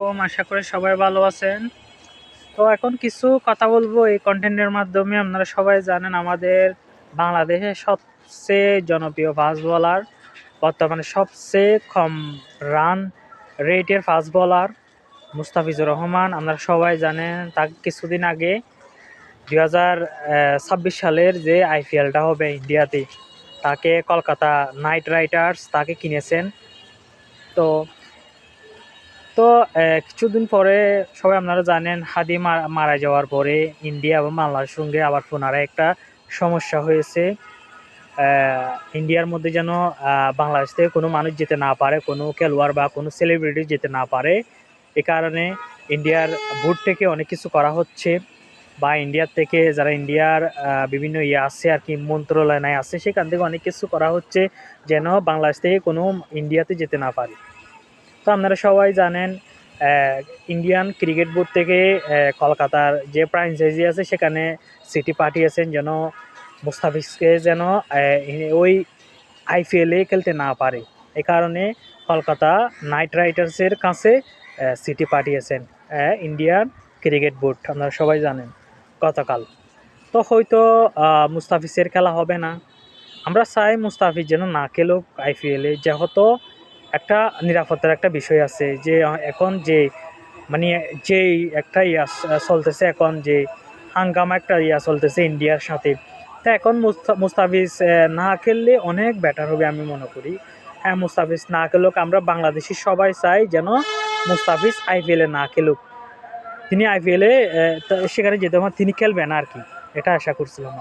ওম আশা করি সবাই ভালো আছেন। তো এখন কিছু কথা বলব এই কন্টেন্টের মাধ্যমে। আপনারা সবাই জানেন আমাদের বাংলাদেশের সবচেয়ে জনপ্রিয় ফাস্ট বলার বর্তমানে সবচেয়ে কম রান রেটের ফাস্ট বলার মুস্তাফিজুর রহমান। আপনারা সবাই জানেন তাকে কিছুদিন আগে দুই হাজার ছাব্বিশ সালের যে আইপিএলটা হবে ইন্ডিয়াতে, তাকে কলকাতা নাইট রাইডার্স তাকে কিনেছেন। তো তো কিছুদিন পরে সবাই আপনারা জানেন, হাদি মারা- যাওয়ার পরে ইন্ডিয়া এবং বাংলার সঙ্গে আবার পুনরায় একটা সমস্যা হয়েছে। ইন্ডিয়ার মধ্যে যেন বাংলাদেশ থেকে কোনো মানুষ যেতে না পারে, কোনো খেলোয়াড় বা কোনো সেলিব্রিটি যেতে না পারে, এ কারণে ইন্ডিয়ার বোর্ড থেকে অনেক কিছু করা হচ্ছে বা ইন্ডিয়ার থেকে যারা ইন্ডিয়ার বিভিন্ন ইয়ে আছে আর কি, মন্ত্রণালয় আছে, সেখান থেকে অনেক কিছু করা হচ্ছে যেন বাংলাদেশ থেকে কোনো ইন্ডিয়াতে যেতে না পারে। তো আপনারা সবাই জানেন ইন্ডিয়ান ক্রিকেট বোর্ড থেকে কলকাতার যে ফ্রাঞ্চাইজি আছে সেখানে সিটি পাঠিয়েছেন যেন মুস্তাফিজকে যেন ওই আইপিএলে খেলতে না পারে। এ কারণে কলকাতা নাইট রাইডার্সের কাছে সিটি পাঠিয়েছেন ইন্ডিয়ান ক্রিকেট বোর্ড আপনারা সবাই জানেন গতকাল। তো হয়তো মুস্তাফিজের খেলা হবে না। আমরা চাই মুস্তাফিজ যেন না খেলুক আইপিএলে যেহেতু একটা নিরাপত্তার একটা বিষয় আছে যে, এখন যে মানে যেই একটা ইয়া চলতেছে এখন যে, হাঙ্গামা একটা ইয়া চলতেছে ইন্ডিয়ার সাথে, তা এখন মুস্তা- মুস্তাফিজ না খেললে অনেক বেটার হবে আমি মনে করি হ্যাঁ মুস্তাফিজ না খেলুক, আমরা বাংলাদেশি সবাই চাই যেন মুস্তাফিজ আইপিএলে না খেলুক তিনি আইপিএলে সেখানে যেতে তিনি খেলবেন আর কি, এটা আশা করছিলাম।